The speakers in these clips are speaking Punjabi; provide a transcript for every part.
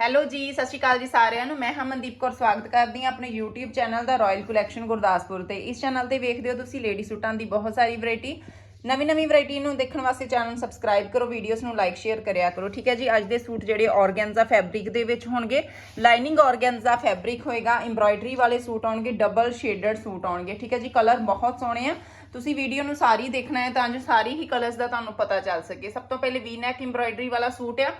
ਹੈਲੋ ਜੀ, ਸਤਿ ਸ਼੍ਰੀ ਅਕਾਲ ਜੀ ਸਾਰਿਆਂ ਨੂੰ। ਮੈਂ ਹਮਨਦੀਪ ਕੌਰ ਸਵਾਗਤ ਕਰਦੀ ਹਾਂ ਆਪਣੇ YouTube ਚੈਨਲ ਦਾ ਰਾਇਲ ਕਲੈਕਸ਼ਨ ਗੁਰਦਾਸਪੁਰ ਤੇ। ਇਸ ਚੈਨਲ ਤੇ ਵੇਖਦੇ ਹੋ ਤੁਸੀਂ ਲੇਡੀ ਸੂਟਾਂ ਦੀ ਬਹੁਤ ਸਾਰੀ ਵੈਰਾਈਟੀ ਨਵੀਂ ਨਵੀਂ ਵੈਰਾਈਟੀ ਨੂੰ ਦੇਖਣ ਵਾਸਤੇ ਚੈਨਲ ਨੂੰ ਸਬਸਕ੍ਰਾਈਬ ਕਰੋ ਵੀਡੀਓਜ਼ ਨੂੰ ਲਾਈਕ ਸ਼ੇਅਰ ਕਰਿਆ ਕਰੋ। ਠੀਕ ਹੈ ਜੀ, ਅੱਜ ਦੇ ਸੂਟ ਜਿਹੜੇ ਆਰਗੈਂਜ਼ਾ ਫੈਬਰਿਕ ਦੇ ਵਿੱਚ ਹੋਣਗੇ। ਲਾਈਨਿੰਗ ਆਰਗੈਂਜ਼ਾ ਫੈਬਰਿਕ ਹੋਏਗਾ ਐਮਬ੍ਰਾਇਡਰੀ ਵਾਲੇ ਸੂਟ ਆਉਣਗੇ ਡਬਲ ਸ਼ੇਡਡ ਸੂਟ ਆਉਣਗੇ। ਠੀਕ ਹੈ ਜੀ ਕਲਰ ਬਹੁਤ ਸੋਹਣੇ ਆ। ਤੁਸੀਂ ਵੀਡੀਓ ਨੂੰ ਸਾਰੀ ਦੇਖਣਾ ਹੈ ਤਾਂ ਜੋ ਸਾਰੀ ਹੀ ਕਲਰਸ ਦਾ ਤੁਹਾਨੂੰ ਪਤਾ ਚੱਲ ਸਕੇ। ਸਭ ਤੋਂ ਪਹਿਲੇ ਵੀ ਨੈਕ ਐਮਬ੍ਰਾਇਡਰੀ ਵਾਲਾ ਸੂਟ ਆ।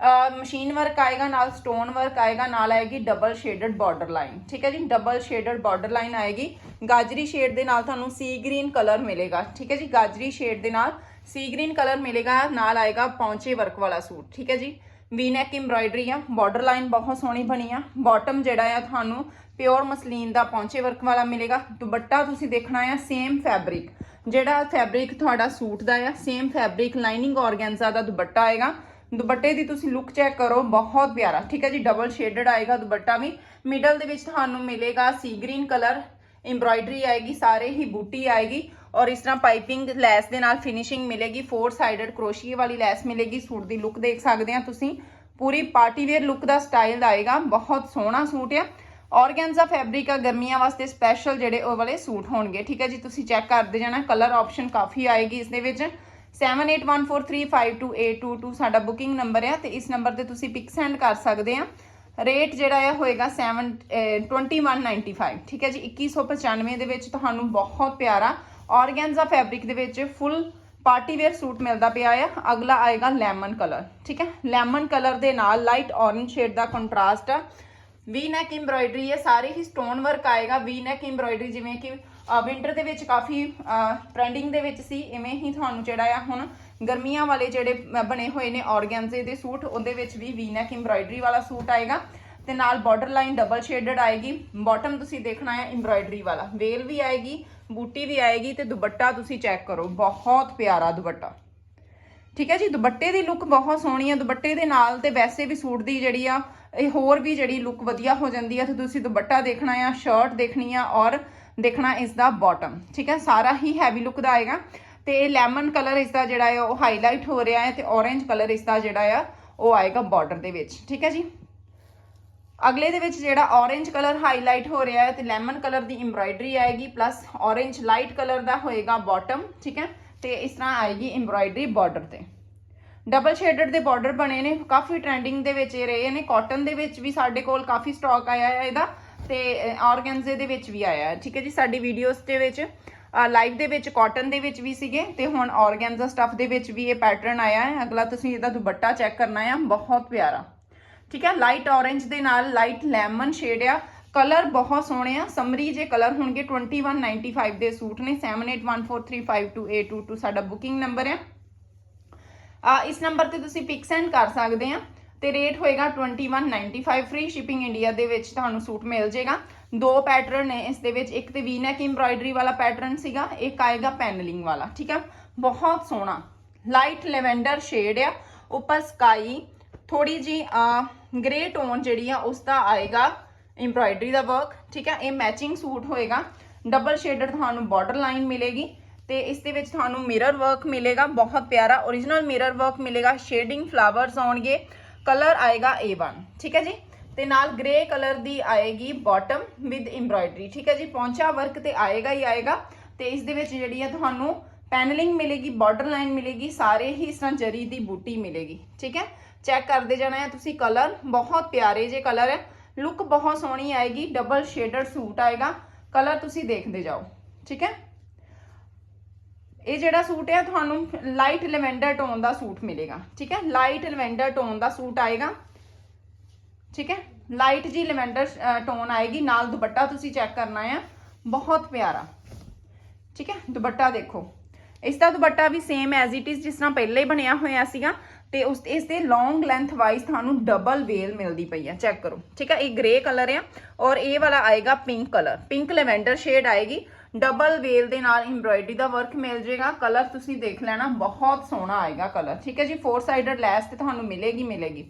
ਮਸ਼ੀਨ ਵਰਕ ਆਏਗਾ, ਨਾਲ ਸਟੋਨ ਵਰਕ ਆਏਗਾ, ਨਾਲ ਆਏਗੀ ਡਬਲ ਸ਼ੇਡਡ ਬਾਰਡਰ ਲਾਈਨ ਠੀਕ ਹੈ ਜੀ? ਡਬਲ ਸ਼ੇਡਡ ਬਾਰਡਰ ਲਾਈਨ ਆਏਗੀ। ਗਾਜਰੀ ਸ਼ੇਡ ਦੇ ਨਾਲ ਤੁਹਾਨੂੰ ਸੀ ਗ੍ਰੀਨ ਕਲਰ ਮਿਲੇਗਾ, ਠੀਕ ਹੈ ਜੀ? ਗਾਜਰੀ ਸ਼ੇਡ ਦੇ ਨਾਲ ਸੀ ਗ੍ਰੀਨ ਕਲਰ ਮਿਲੇਗਾ, ਨਾਲ ਆਏਗਾ ਪੌਂਚੇ ਵਰਕ ਵਾਲਾ ਸੂਟ, ਠੀਕ ਹੈ ਜੀ? ਵੀ ਨੈਕ ਐਮਬ੍ਰਾਇਡਰੀ ਆ ਬਾਰਡਰ ਲਾਈਨ ਬਹੁਤ ਸੋਹਣੀ ਬਣੀ ਆ। ਬਾਟਮ ਜਿਹੜਾ ਆ, ਤੁਹਾਨੂੰ ਪਿਓਰ ਮਸਲੀਨ ਦਾ ਪੌਂਚੇ ਵਰਕ ਵਾਲਾ ਮਿਲੇਗਾ। ਦੁਪੱਟਾ ਤੁਸੀਂ ਦੇਖਣਾ ਆ ਸੇਮ ਫੈਬਰਿਕ ਜਿਹੜਾ ਫੈਬਰਿਕ ਤੁਹਾਡਾ ਸੂਟ ਦਾ ਆ ਸੇਮ ਫੈਬਰਿਕ ਲਾਈਨਿੰਗ ਆਰਗੈਂਜ਼ਾ ਦਾ ਦੁਪੱਟਾ ਆਏਗਾ। ਦੁਪੱਟੇ ਦੀ ਤੁਸੀਂ ਲੁੱਕ ਚੈੱਕ ਕਰੋ, ਬਹੁਤ ਪਿਆਰਾ। ਠੀਕ ਹੈ ਜੀ ਡਬਲ ਸ਼ੇਡਡ ਆਏਗਾ ਦੁਪੱਟਾ ਵੀ। ਮਿਡਲ ਦੇ ਵਿੱਚ ਤੁਹਾਨੂੰ ਮਿਲੇਗਾ ਸੀ ਗ੍ਰੀਨ ਕਲਰ ਐਮਬ੍ਰਾਇਡਰੀ ਆਏਗੀ, ਸਾਰੇ ਹੀ ਬੂਟੀ ਆਏਗੀ। ਔਰ ਇਸ ਤਰ੍ਹਾਂ ਪਾਈਪਿੰਗ ਲੈਸ ਦੇ ਨਾਲ ਫਿਨਿਸ਼ਿੰਗ ਮਿਲੇਗੀ ਫੋਰ ਸਾਈਡਡ ਕਰੋਸ਼ੀਏ ਵਾਲੀ ਲੈਸ ਮਿਲੇਗੀ, ਸੂਟ ਦੀ ਲੁੱਕ ਦੇਖ ਸਕਦੇ ਆ ਤੁਸੀਂ। ਪੂਰੀ ਪਾਰਟੀ ਵੇਅਰ ਲੁੱਕ ਦਾ ਸਟਾਈਲ ਦਾ ਆਏਗਾ, ਬਹੁਤ ਸੋਹਣਾ ਸੂਟ ਆ। ਆਰਗੈਂਜ਼ਾ ਫੈਬਰਿਕ ਆ, ਗਰਮੀਆਂ ਵਾਸਤੇ ਸਪੈਸ਼ਲ ਜਿਹੜੇ ਉਹ ਵਾਲੇ ਸੂਟ ਹੋਣਗੇ। ਠੀਕ ਹੈ ਜੀ, ਤੁਸੀਂ ਚੈੱਕ ਕਰਦੇ ਜਾਣਾ ਕਲਰ ਆਪਸ਼ਨ ਕਾਫੀ ਆਏਗੀ ਇਸ ਦੇ ਵਿੱਚ। 7814352822 ਸਾਡਾ ਬੁਕਿੰਗ ਨੰਬਰ ਆ ਤੇ ਇਸ ਨੰਬਰ ਤੇ ਤੁਸੀਂ ਪਿਕ ਸੈਂਡ ਕਰ ਸਕਦੇ ਆ। ਰੇਟ ਜਿਹੜਾ ਆ ਹੋਏਗਾ 7 ਅਹ 2195 ਠੀਕ ਹੈ ਜੀ? 2195 ਦੇ ਵਿੱਚ ਤੁਹਾਨੂੰ ਬਹੁਤ ਪਿਆਰਾ ਆਰਗੈਂਜ਼ਾ ਫੈਬਰਿਕ ਦੇ ਵਿੱਚ ਫੁੱਲ ਪਾਰਟੀ ਵੇਅਰ ਸੂਟ ਮਿਲਦਾ ਪਿਆ ਆ। ਅਗਲਾ ਆਏਗਾ ਲੈਮਨ ਕਲਰ ਠੀਕ ਹੈ? ਲੈਮਨ ਕਲਰ ਦੇ ਨਾਲ ਲਾਈਟ ਔਰੇਂਜ ਸ਼ੇਡ ਦਾ ਕੰਟਰਾਸਟ ਆ। ਵੀ ਨੈਕ ਐਮਬ੍ਰਾਇਡਰੀ ਹੈ ਸਾਰੇ ਹੀ ਸਟੋਨ ਵਰਕ ਆਏਗਾ। ਵੀ ਨੈਕ ਐਮਬ੍ਰਾਇਡਰੀ ਜਿਵੇਂ ਕਿ ਵਿੰਟਰ ਦੇ ਵਿੱਚ ਕਾਫੀ ਟ੍ਰੈਂਡਿੰਗ ਦੇ ਵਿੱਚ ਸੀ, ਇਵੇਂ ਹੀ ਤੁਹਾਨੂੰ ਜਿਹੜਾ ਆ ਹੁਣ ਗਰਮੀਆਂ ਵਾਲੇ ਜਿਹੜੇ ਬਣੇ ਹੋਏ ਨੇ ਆਰਗੈਂਜ਼ੇ ਦੇ ਸੂਟ, ਉਹਦੇ ਵਿੱਚ ਵੀ ਵੀ ਨੈਕ ਐਮਬ੍ਰਾਇਡਰੀ ਵਾਲਾ ਸੂਟ ਆਏਗਾ ਤੇ ਨਾਲ ਬਾਰਡਰ ਲਾਈਨ ਡਬਲ ਸ਼ੇਡਡ ਆਏਗੀ। ਬਾਟਮ ਤੁਸੀਂ ਦੇਖਣਾ ਹੈ ਐਮਬ੍ਰਾਇਡਰੀ ਵਾਲਾ। ਵੇਲ ਵੀ ਆਏਗੀ, ਬੂਟੀ ਵੀ ਆਏਗੀ ਤੇ ਦੁਪੱਟਾ ਤੁਸੀਂ ਚੈੱਕ ਕਰੋ। ਬਹੁਤ ਪਿਆਰਾ ਦੁਪੱਟਾ। ਠੀਕ ਹੈ ਜੀ, ਦੁਪੱਟੇ ਦੀ ਲੁੱਕ ਬਹੁਤ ਸੋਹਣੀ ਹੈ ਦੁਪੱਟੇ ਦੇ ਨਾਲ ਤੇ ਵੈਸੇ ਵੀ ਸੂਟ ਦੀ ਜਿਹੜੀ ਆ, ਇਹ ਹੋਰ ਵੀ ਜਿਹੜੀ ਲੁੱਕ ਵਧੀਆ ਹੋ ਜਾਂਦੀ ਹੈ ਤੇ ਤੁਸੀਂ ਦੁਪੱਟਾ ਦੇਖਣਾ ਆ ਸ਼ਰਟ ਦੇਖਣੀ ਆ ਔਰ ਦੇਖਣਾ ਇਸ ਦਾ ਬਾਟਮ ਠੀਕ ਹੈ, ਸਾਰਾ ਹੀ ਹੈਵੀ ਲੁੱਕ ਦਾ ਆਏਗਾ। ਤੇ ਲੈਮਨ ਕਲਰ ਇਸ ਦਾ ਜਿਹੜਾ ਹੈ ਉਹ ਹਾਈਲਾਈਟ ਹੋ ਰਿਹਾ ਹੈ ਤੇ ਔਰੇਂਜ ਕਲਰ ਇਸ ਦਾ ਜਿਹੜਾ ਆ, ਉਹ ਆਏਗਾ ਬਾਰਡਰ ਦੇ ਵਿੱਚ, ਠੀਕ ਹੈ ਜੀ। ਅਗਲੇ ਦੇ ਵਿੱਚ ਜਿਹੜਾ ਔਰੇਂਜ ਕਲਰ ਹਾਈਲਾਈਟ ਹੋ ਰਿਹਾ ਹੈ ਤੇ ਲੈਮਨ ਕਲਰ ਦੀ ਐਮਬ੍ਰਾਇਡਰੀ ਆਏਗੀ ਪਲੱਸ ਔਰੇਂਜ ਲਾਈਟ ਕਲਰ ਦਾ ਹੋਏਗਾ ਬਾਟਮ ਠੀਕ ਹੈ। ਤੇ ਇਸ ਤਰ੍ਹਾਂ ਆਏਗੀ ਐਮਬ੍ਰਾਇਡਰੀ ਬਾਰਡਰ ਤੇ। ਡਬਲ ਸ਼ੇਡਡ ਦੇ ਬਾਰਡਰ ਬਣੇ ਨੇ, ਕਾਫੀ ਟ੍ਰੈਂਡਿੰਗ ਦੇ ਵਿੱਚ ਇਹ ਰਹੇ ਨੇ ਕਾਟਨ ਦੇ ਵਿੱਚ ਵੀ ਸਾਡੇ ਕੋਲ ਕਾਫੀ ਸਟਾਕ ਆਇਆ ਹੈ ਇਹਦਾ। ਤੇ ਆਰਗੈਂਜ਼ੇ ਦੇ ਵਿੱਚ ਵੀ ਆਇਆ। ਠੀਕ ਹੈ ਜੀ, ਸਾਡੀ ਵੀਡੀਓਜ਼ ਦੇ ਵਿੱਚ ਲਾਈਵ ਦੇ ਵਿੱਚ ਕਾਟਨ ਦੇ ਵਿੱਚ ਵੀ ਸੀਗੇ ਤੇ ਹੁਣ ਆਰਗੈਂਜ਼ਾ ਸਟਫ ਦੇ ਵਿੱਚ ਵੀ ਇਹ ਪੈਟਰਨ ਆਇਆ ਹੈ। ਅਗਲਾ ਤੁਸੀਂ ਇਹਦਾ ਦੁਪੱਟਾ ਚੈੱਕ ਕਰਨਾ ਹੈ। ਬਹੁਤ ਪਿਆਰਾ। ਠੀਕ ਹੈ ਲਾਈਟ ਔਰੇਂਜ ਦੇ ਨਾਲ ਲਾਈਟ ਲੈਮਨ ਸ਼ੇਡ ਆ। ਕਲਰ ਬਹੁਤ ਸੋਹਣੇ ਆ। ਸਮਰੀ ਜੇ ਕਲਰ ਹੋਣਗੇ 2195 ਦੇ ਸੂਟ ਨੇ। 7814352822 ਸਾਡਾ ਬੁਕਿੰਗ ਨੰਬਰ ਹੈ ਆ ਇਸ ਨੰਬਰ ਤੇ ਤੁਸੀਂ ਪਿਕ ਸੈਂਡ ਕਰ ਸਕਦੇ ਆ। ਤੇ ਰੇਟ ਹੋਏਗਾ 2195 ਫ੍ਰੀ ਸ਼ਿਪਿੰਗ ਇੰਡੀਆ ਦੇ ਵਿੱਚ ਤੁਹਾਨੂੰ ਸੂਟ ਮਿਲ ਜਾਏਗਾ। ਦੋ ਪੈਟਰਨ ਨੇ, ਇਸ ਦੇ ਵਿੱਚ ਇੱਕ ਤੇ ਵੀ ਨੈਕ ਐਮਬ੍ਰਾਇਡਰੀ ਵਾਲਾ ਪੈਟਰਨ ਸੀਗਾ, ਇੱਕ ਆਏਗਾ ਪੈਨਲਿੰਗ ਵਾਲਾ, ਠੀਕ ਆ? ਬਹੁਤ ਸੋਹਣਾ ਲਾਈਟ ਲੈਵੈਂਡਰ ਸ਼ੇਡ ਆ, ਉੱਪਰ ਸਕਾਈ ਥੋੜੀ ਜੀ ਗ੍ਰੇ ਟੋਨ ਜਿਹੜੀ ਆ, ਉਸ ਦਾ ਆਏਗਾ ਐਮਬ੍ਰਾਇਡਰੀ ਦਾ ਵਰਕ ਠੀਕ ਹੈ ਇਹ ਮੈਚਿੰਗ ਸੂਟ ਹੋਏਗਾ ਡਬਲ ਸ਼ੇਡਡ ਤੁਹਾਨੂੰ ਬਾਰਡਰ ਲਾਈਨ ਮਿਲੇਗੀ ਤੇ ਇਸ ਦੇ ਵਿੱਚ ਤੁਹਾਨੂੰ ਮਿਰਰ ਵਰਕ ਮਿਲੇਗਾ, ਬਹੁਤ ਪਿਆਰਾ origignal ਮਿਰਰ ਵਰਕ ਮਿਲੇਗਾ ਸ਼ੇਡਿੰਗ ਫਲਾਵਰਸ ਆਉਣਗੇ ਕਲਰ ਆਏਗਾ A1 ਠੀਕ ਹੈ ਜੀ? ਤੇ ਨਾਲ ਗ੍ਰੇ ਕਲਰ ਦੀ ਆਏਗੀ ਬਾਟਮ ਵਿਦ ਐਮਬ੍ਰਾਇਡਰੀ ਠੀਕ ਹੈ ਜੀ? ਪੌਂਚਾ ਵਰਕ ਤੇ ਆਏਗਾ ਹੀ ਆਏਗਾ। ਤੇ ਇਸ ਦੇ ਵਿੱਚ ਜਿਹੜੀ ਆ ਤੁਹਾਨੂੰ ਪੈਨਲਿੰਗ ਮਿਲੇਗੀ ਬਾਰਡਰ ਲਾਈਨ ਮਿਲੇਗੀ, ਸਾਰੇ ਹੀ ਇਸ ਤਰ੍ਹਾਂ ਜਰੀ ਦੀ ਬੂਟੀ ਮਿਲੇਗੀ, ਠੀਕ ਹੈ? ਚੈੱਕ ਕਰਦੇ ਜਾਣਾ ਹੈ ਤੁਸੀਂ ਕਲਰ, ਬਹੁਤ ਪਿਆਰੇ ਜੇ ਕਲਰ ਹੈ। ਲੁੱਕ ਬਹੁਤ ਸੋਹਣੀ ਆਏਗੀ ਡਬਲ ਸ਼ੇਡਡ ਸੂਟ ਆਏਗਾ। ਕਲਰ ਤੁਸੀਂ ਦੇਖਦੇ ਜਾਓ, ਠੀਕ ਹੈ? ਇਹ ਜਿਹੜਾ ਸੂਟ ਹੈ, ਤੁਹਾਨੂੰ ਲਾਈਟ ਲਵੈਂਡਰ ਟੋਨ ਦਾ ਸੂਟ ਮਿਲੇਗਾ, ਠੀਕ ਹੈ? ਲਾਈਟ ਲਵੈਂਡਰ ਟੋਨ ਦਾ ਸੂਟ ਆਏਗਾ, ਠੀਕ ਹੈ? ਲਾਈਟ ਜੀ ਲਵੈਂਡਰ ਟੋਨ ਆਏਗੀ, ਨਾਲ ਦੁਪੱਟਾ ਤੁਸੀਂ ਚੈੱਕ ਕਰਨਾ ਆ, ਬਹੁਤ ਪਿਆਰਾ, ਠੀਕ ਹੈ? ਦੁਪੱਟਾ ਦੇਖੋ। ਇਸ ਦਾ ਦੁਪੱਟਾ ਵੀ ਸੇਮ ਐਜ਼ ਇਟ ਇਜ਼ ਜਿਸ ਤਰ੍ਹਾਂ ਪਹਿਲੇ ਹੀ ਬਣਿਆ ਹੋਇਆ ਸੀਗਾ। ਤੇ ਉਸ ਇਸ ਦੇ ਲੌਂਗ ਲੈਂਥ ਵਾਈਜ਼ ਤੁਹਾਨੂੰ ਡਬਲ ਵੇਲ ਮਿਲਦੀ ਪਈ ਹੈ ਚੈੱਕ ਕਰੋ। ਠੀਕ ਹੈ ਇਹ ਗ੍ਰੇ ਕਲਰ ਹੈ ਔਰ ਇਹ ਵਾਲਾ ਆਏਗਾ pink colour pink lavender shade ਆਏਗੀ। ਡਬਲ ਵੇਲ ਦੇ ਨਾਲ ਐਮਬ੍ਰਾਇਡਰੀ ਦਾ ਵਰਕ ਮਿਲ ਜਾਏਗਾ। ਕਲਰ ਤੁਸੀਂ ਦੇਖ ਲੈਣਾ ਬਹੁਤ ਸੋਹਣਾ ਆਏਗਾ ਕਲਰ ਠੀਕ ਹੈ ਜੀ ਫੋਰ ਸਾਈਡਡ ਲੈਸ ਤੇ ਤੁਹਾਨੂੰ ਮਿਲੇਗੀ ਮਿਲੇਗੀ।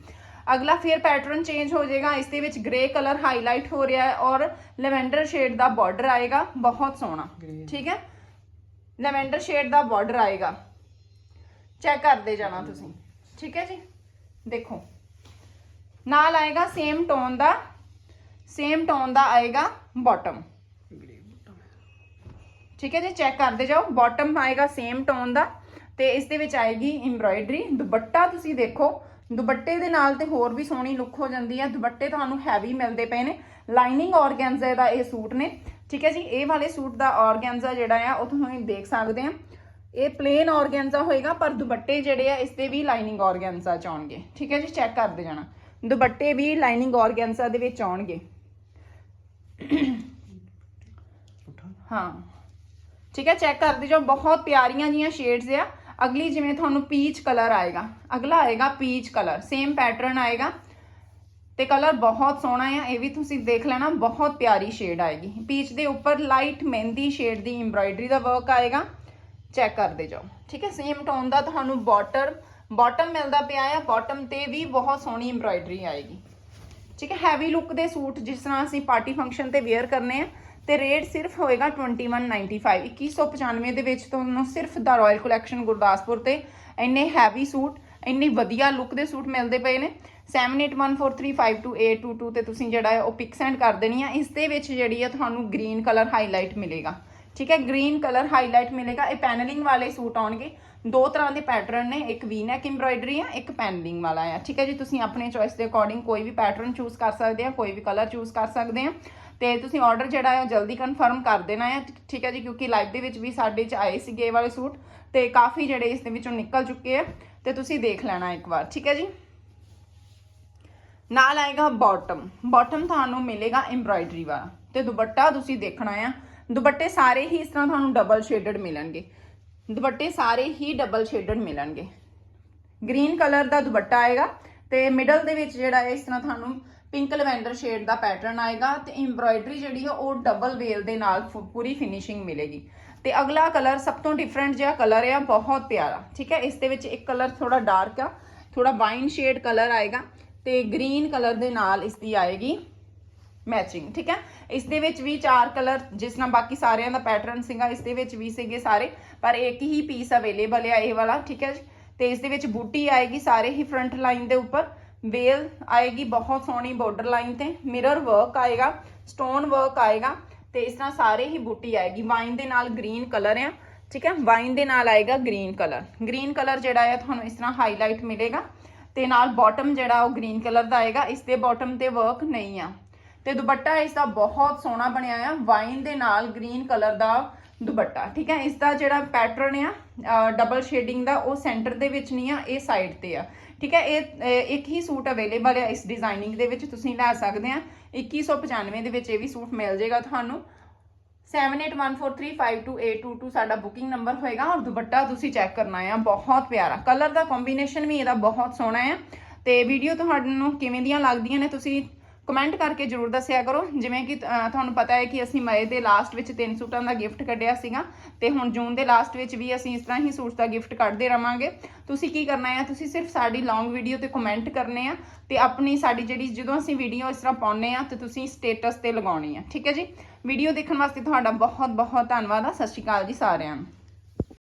ਅਗਲਾ ਫਿਰ ਪੈਟਰਨ ਚੇਂਜ ਹੋ ਜਾਏਗਾ। ਇਸ ਦੇ ਵਿੱਚ ਗ੍ਰੇ ਕਲਰ ਹਾਈਲਾਈਟ ਹੋ ਰਿਹਾ ਹੈ ਔਰ ਲੈਵੈਂਡਰ ਸ਼ੇਡ ਦਾ ਬਾਰਡਰ ਆਏਗਾ। ਬਹੁਤ ਸੋਹਣਾ। ਠੀਕ ਹੈ ਲੈਵੈਂਡਰ ਸ਼ੇਡ ਦਾ ਬਾਰਡਰ ਆਏਗਾ। ਚੈੱਕ ਕਰਦੇ ਜਾਣਾ ਤੁਸੀਂ। ਠੀਕ ਹੈ ਜੀ? ਦੇਖੋ। ਨਾਲ ਆਏਗਾ ਸੇਮ ਟੋਨ ਦਾ ਸੇਮ ਟੋਨ ਦਾ ਆਏਗਾ ਬਾਟਮ ਠੀਕ ਹੈ ਜੀ? ਚੈੱਕ ਕਰਦੇ ਜਾਓ। ਬਾਟਮ ਆਏਗਾ ਸੇਮ ਟੋਨ ਦਾ ਤੇ ਇਸ ਦੇ ਵਿੱਚ ਆਏਗੀ ਐਮਬ੍ਰਾਇਡਰੀ ਦੁਪੱਟਾ ਤੁਸੀਂ ਦੇਖੋ। ਦੁਪੱਟੇ ਦੇ ਨਾਲ ਤੇ ਹੋਰ ਵੀ ਸੋਹਣੀ ਲੁੱਕ ਹੋ ਜਾਂਦੀ ਹੈ। ਦੁਪੱਟੇ ਤੁਹਾਨੂੰ ਹੈਵੀ ਮਿਲਦੇ ਪਏ ਨੇ। ਲਾਈਨਿੰਗ ਔਰਗੈਂਜ਼ਾ ਦਾ ਇਹ ਸੂਟ ਨੇ। ਠੀਕ ਹੈ ਜੀ? ਇਹ ਵਾਲੇ ਸੂਟ ਦਾ ਔਰਗੈਂਜ਼ਾ ਜਿਹੜਾ ਆ, ਉਹ ਤੁਹਾਨੂੰ ਦੇਖ ਸਕਦੇ ਆ। ਇਹ ਪਲੇਨ ਔਰਗੈਂਜ਼ਾ ਹੋਏਗਾ, ਪਰ ਦੁਪੱਟੇ ਜਿਹੜੇ ਆ ਇਸ ਤੇ ਵੀ ਲਾਈਨਿੰਗ ਔਰਗੈਂਜ਼ਾ ਚ ਆਉਣਗੇ। ਠੀਕ ਹੈ ਜੀ? ਚੈੱਕ ਕਰਦੇ ਜਾਣਾ। ਦੁਪੱਟੇ ਵੀ ਲਾਈਨਿੰਗ ਔਰਗੈਂਜ਼ਾ ਦੇ ਵਿੱਚ ਆਉਣਗੇ। ਹਾਂ। ਠੀਕ ਹੈ? ਚੈੱਕ ਕਰਦੇ ਜਾਓ। ਬਹੁਤ ਪਿਆਰੀਆਂ ਜੀਆਂ ਸ਼ੇਡਸ ਆ। ਅਗਲੀ ਜਿਵੇਂ ਤੁਹਾਨੂੰ ਪੀਚ ਕਲਰ ਆਏਗਾ। ਅਗਲਾ ਆਏਗਾ ਪੀਚ ਕਲਰ ਸੇਮ ਪੈਟਰਨ ਆਏਗਾ। ਤੇ ਕਲਰ ਬਹੁਤ ਸੋਹਣਾ ਆ। ਇਹ ਵੀ ਤੁਸੀਂ ਦੇਖ ਲੈਣਾ, ਬਹੁਤ ਪਿਆਰੀ ਸ਼ੇਡ ਆਏਗੀ। ਪੀਚ ਦੇ ਉੱਪਰ ਲਾਈਟ ਮਹਿੰਦੀ ਸ਼ੇਡ ਦੀ ਐਮਬ੍ਰਾਇਡਰੀ ਦਾ ਵਰਕ ਆਏਗਾ। ਚੈੱਕ ਕਰਦੇ ਜਾਓ। ਠੀਕ ਹੈ ਸੇਮ ਟੋਨ ਦਾ ਤੁਹਾਨੂੰ ਬਾਟਮ ਬਾਟਮ ਮਿਲਦਾ ਪਿਆ ਆ ਬਾਟਮ ਤੇ ਵੀ ਬਹੁਤ ਸੋਹਣੀ ਐਮਬ੍ਰਾਇਡਰੀ ਆਏਗੀ। ਠੀਕ ਹੈ ਹੈਵੀ ਲੁੱਕ ਦੇ ਸੂਟ ਜਿਸ ਤਰ੍ਹਾਂ ਅਸੀਂ ਪਾਰਟੀ ਫੰਕਸ਼ਨ ਤੇ ਵੇਅਰ ਕਰਨੇ ਆ, ਤੇ ਰੇਟ ਸਿਰਫ ਹੋਏਗਾ 2195 2195 ਦੇ ਵਿੱਚ ਤੁਹਾਨੂੰ ਸਿਰਫ ਦਾ ਰਾਇਲ ਕਲੈਕਸ਼ਨ ਗੁਰਦਾਸਪੁਰ ਤੇ ਇੰਨੇ ਹੈਵੀ ਸੂਟ, ਇੰਨੇ ਵਧੀਆ ਲੁੱਕ ਦੇ ਸੂਟ ਮਿਲਦੇ ਪਏ ਨੇ। 7814352822 ਤੇ ਤੁਸੀਂ ਜਿਹੜਾ ਉਹ ਪਿਕ ਸੈਂਡ ਕਰ ਦੇਣੀ ਆ। ਇਸ ਦੇ ਵਿੱਚ ਜਿਹੜੀ ਆ ਤੁਹਾਨੂੰ ਗ੍ਰੀਨ ਕਲਰ ਹਾਈਲਾਈਟ ਮਿਲੇਗਾ। ਠੀਕ ਹੈ ਗ੍ਰੀਨ ਕਲਰ ਹਾਈਲਾਈਟ ਮਿਲੇਗਾ। ਇਹ ਪੈਨਲਿੰਗ ਵਾਲੇ ਸੂਟ ਆਉਣਗੇ। ਦੋ ਤਰ੍ਹਾਂ ਦੇ ਪੈਟਰਨ ਨੇ, ਇੱਕ ਵੀ ਨੈਕ ਐਮਬ੍ਰਾਇਡਰੀ ਆ, ਇੱਕ ਪੈਨਲਿੰਗ ਵਾਲਾ ਆ। ਠੀਕ ਹੈ ਜੀ, ਤੁਸੀਂ ਆਪਣੇ ਚੋਇਸ ਦੇ ਅਕੋਰਡਿੰਗ ਕੋਈ ਵੀ ਪੈਟਰਨ ਚੂਜ਼ ਕਰ ਸਕਦੇ ਆ, ਕੋਈ ਵੀ ਕਲਰ ਚੂਜ਼ ਕਰ ਸਕਦੇ ਆ। ਤੇ ਤੁਸੀਂ ਆਰਡਰ ਜਿਹੜਾ ਹੈ ਜਲਦੀ ਕਨਫਰਮ ਕਰ ਦੇਣਾ ਹੈ ਠੀਕ ਹੈ ਜੀ, ਕਿਉਂਕਿ ਲਾਈਵ ਦੇ ਵਿੱਚ ਵੀ ਸਾਡੇ ਚ ਆਏ ਸੀਗੇ ਇਹ ਵਾਲੇ ਸੂਟ। ਤੇ ਕਾਫੀ ਜਿਹੜੇ ਇਸ ਦੇ ਵਿੱਚੋਂ ਨਿਕਲ ਚੁੱਕੇ ਆ, ਤੇ ਤੁਸੀਂ ਦੇਖ ਲੈਣਾ ਇੱਕ ਵਾਰ। ਠੀਕ ਹੈ ਜੀ? ਨਾਲ ਆਏਗਾ ਬਾਟਮ ਬਾਟਮ ਤੁਹਾਨੂੰ ਮਿਲੇਗਾ ਐਮਬ੍ਰਾਇਡਰੀ ਵਾਲਾ। ਤੇ ਦੁਪੱਟਾ ਤੁਸੀਂ ਦੇਖਣਾ ਆ ਦੁਪੱਟੇ ਸਾਰੇ ਹੀ ਇਸ ਤਰ੍ਹਾਂ ਤੁਹਾਨੂੰ ਡਬਲ ਸ਼ੇਡਡ ਮਿਲਣਗੇ। ਦੁਪੱਟੇ ਸਾਰੇ ਹੀ ਡਬਲ ਸ਼ੇਡਡ ਮਿਲਣਗੇ। ਗ੍ਰੀਨ ਕਲਰ ਦਾ ਦੁਪੱਟਾ ਆਏਗਾ ਤੇ ਮਿਡਲ ਦੇ ਵਿੱਚ ਜਿਹੜਾ ਹੈ ਇਸ ਤਰ੍ਹਾਂ ਤੁਹਾਨੂੰ ਪਿੰਕ ਲਵੈਂਡਰ ਸ਼ੇਡ ਦਾ ਪੈਟਰਨ ਆਏਗਾ ਤੇ ਐਮਬ੍ਰਾਇਡਰੀ ਜਿਹੜੀ ਆ ਉਹ ਡਬਲ ਵੇਲ ਦੇ ਨਾਲ ਫੁ- ਪੂਰੀ ਫਿਨਿਸ਼ਿੰਗ ਮਿਲੇਗੀ। ਤੇ ਅਗਲਾ ਕਲਰ ਸਭ ਤੋਂ ਡਿਫਰੈਂਟ ਜਿਹਾ ਕਲਰ ਆ, ਬਹੁਤ ਪਿਆਰਾ, ਠੀਕ ਹੈ? ਇਸ ਦੇ ਵਿੱਚ ਇੱਕ ਕਲਰ ਥੋੜਾ ਡਾਰਕ ਆ ਥੋੜਾ ਵਾਈਨ ਸ਼ੇਡ ਕਲਰ ਆਏਗਾ ਤੇ ਗ੍ਰੀਨ ਕਲਰ ਦੇ ਨਾਲ ਇਸ ਦੀ ਆਏਗੀ ਮੈਚਿੰਗ ਠੀਕ ਹੈ? ਇਸ ਦੇ ਵਿੱਚ ਵੀ ਚਾਰ ਕਲਰ ਜਿਸ ਨਾਲ ਬਾਕੀ ਸਾਰਿਆਂ ਦਾ ਪੈਟਰਨ ਸੀਗਾ, ਇਸ ਦੇ ਵਿੱਚ ਵੀ ਸੀਗੇ ਸਾਰੇ, ਪਰ ਇੱਕ ਹੀ ਪੀਸ ਅਵੇਲੇਬਲ ਆ ਇਹ ਵਾਲਾ, ਠੀਕ ਹੈ ਜੀ? ਤੇ ਇਸ ਦੇ ਵਿੱਚ ਬੂਟੀ ਆਏਗੀ ਸਾਰੇ ਹੀ ਫਰੰਟ ਲਾਈਨ ਦੇ ਉੱਪਰ ਵੇਲ ਆਏਗੀ ਬਹੁਤ ਸੋਹਣੀ ਬਾਰਡਰ ਲਾਈਨ ਤੇ ਮਿਰਰ ਵਰਕ ਆਏਗਾ ਸਟੋਨ ਵਰਕ ਆਏਗਾ, ਤੇ ਇਸ ਤਰ੍ਹਾਂ ਸਾਰੇ ਹੀ ਬੂਟੀ ਆਏਗੀ ਵਾਈਨ ਦੇ ਨਾਲ ਗ੍ਰੀਨ ਕਲਰ ਆ, ਠੀਕ ਹੈ? ਵਾਈਨ ਦੇ ਨਾਲ ਆਏਗਾ ਗ੍ਰੀਨ ਕਲਰ ਗ੍ਰੀਨ ਕਲਰ ਜਿਹੜਾ ਹੈ ਤੁਹਾਨੂੰ ਇਸ ਤਰ੍ਹਾਂ ਹਾਈਲਾਈਟ ਮਿਲੇਗਾ, ਤੇ ਨਾਲ ਬਾਟਮ ਜਿਹੜਾ ਉਹ ਗ੍ਰੀਨ ਕਲਰ ਦਾ ਆਏਗਾ, ਇਸ ਦੇ ਬਾਟਮ ਤੇ ਵਰਕ ਨਹੀਂ ਆ। ਤੇ ਦੁਪੱਟਾ ਇਸ ਦਾ ਬਹੁਤ ਸੋਹਣਾ ਬਣਿਆ ਆ। ਵਾਈਨ ਦੇ ਨਾਲ ਗ੍ਰੀਨ ਕਲਰ ਦਾ ਦੁਪੱਟਾ। ਠੀਕ ਹੈ ਇਸ ਦਾ ਜਿਹੜਾ ਪੈਟਰਨ ਆ ਡਬਲ ਸ਼ੇਡਿੰਗ ਦਾ, ਉਹ ਸੈਂਟਰ ਦੇ ਵਿੱਚ ਨਹੀਂ ਆ, ਇਹ ਸਾਈਡ ਤੇ ਆ। ਠੀਕ ਹੈ, ਇਹ ਇੱਕ ਹੀ ਸੂਟ ਅਵੇਲੇਬਲ ਹੈ ਇਸ ਡਿਜ਼ਾਈਨਿੰਗ ਦੇ ਵਿੱਚ। ਤੁਸੀਂ ਲੈ ਸਕਦੇ ਆ। 2195 ਦੇ ਵਿੱਚ ਇਹ ਵੀ ਸੂਟ ਮਿਲ ਜਾਏਗਾ ਤੁਹਾਨੂੰ। 7814352822 ਸਾਡਾ ਬੁਕਿੰਗ ਨੰਬਰ ਹੋਏਗਾ ਔਰ ਦੁਪੱਟਾ ਤੁਸੀਂ ਚੈੱਕ ਕਰਨਾ ਆ। ਬਹੁਤ ਪਿਆਰਾ। ਕਲਰ ਦਾ ਕੰਬੀਨੇਸ਼ਨ ਵੀ ਇਹਦਾ ਬਹੁਤ ਸੋਹਣਾ ਆ। ਤੇ ਵੀਡੀਓ ਤੁਹਾਨੂੰ ਕਿਵੇਂ ਦੀਆਂ ਲੱਗਦੀਆਂ ਨੇ, ਤੁਸੀਂ ਕਮੈਂਟ ਕਰਕੇ ਜਰੂਰ ਦੱਸਿਆ ਕਰੋ। ਜਿਵੇਂ ਕਿ ਤੁਹਾਨੂੰ ਪਤਾ ਹੈ ਕਿ ਅਸੀਂ ਮਈ ਦੇ ਲਾਸਟ ਵਿੱਚ ਤਿੰਨ ਸੂਟਾਂ ਦਾ ਗਿਫਟ ਕੱਢਿਆ ਸੀਗਾ ਤੇ ਹੁਣ ਜੂਨ ਦੇ ਲਾਸਟ ਵਿੱਚ ਵੀ ਅਸੀਂ ਇਸ ਤਰ੍ਹਾਂ ਹੀ ਸੂਟਸ ਦਾ ਗਿਫਟ ਕੱਢਦੇ ਰਵਾਂਗੇ। ਤੁਸੀਂ ਕੀ ਕਰਨਾ ਹੈ, ਤੁਸੀਂ ਸਿਰਫ ਸਾਡੀ ਲੌਂਗ ਵੀਡੀਓ ਤੇ ਕਮੈਂਟ ਕਰਨੇ ਆ ਤੇ ਆਪਣੀ ਸਾਡੀ ਜਿਹੜੀ, ਜਦੋਂ ਅਸੀਂ ਵੀਡੀਓ ਇਸ ਤਰ੍ਹਾਂ ਪਾਉਨੇ ਆ ਤੇ ਤੁਸੀਂ ਸਟੇਟਸ ਤੇ ਲਗਾਉਣੀ ਆ ਠੀਕ ਹੈ ਜੀ? ਵੀਡੀਓ ਦੇਖਣ ਵਾਸਤੇ ਤੁਹਾਡਾ ਬਹੁਤ ਬਹੁਤ ਧੰਨਵਾਦ ਆ। ਸਤਿ ਸ਼੍ਰੀ ਅਕਾਲ ਜੀ ਸਾਰਿਆਂ ਨੂੰ।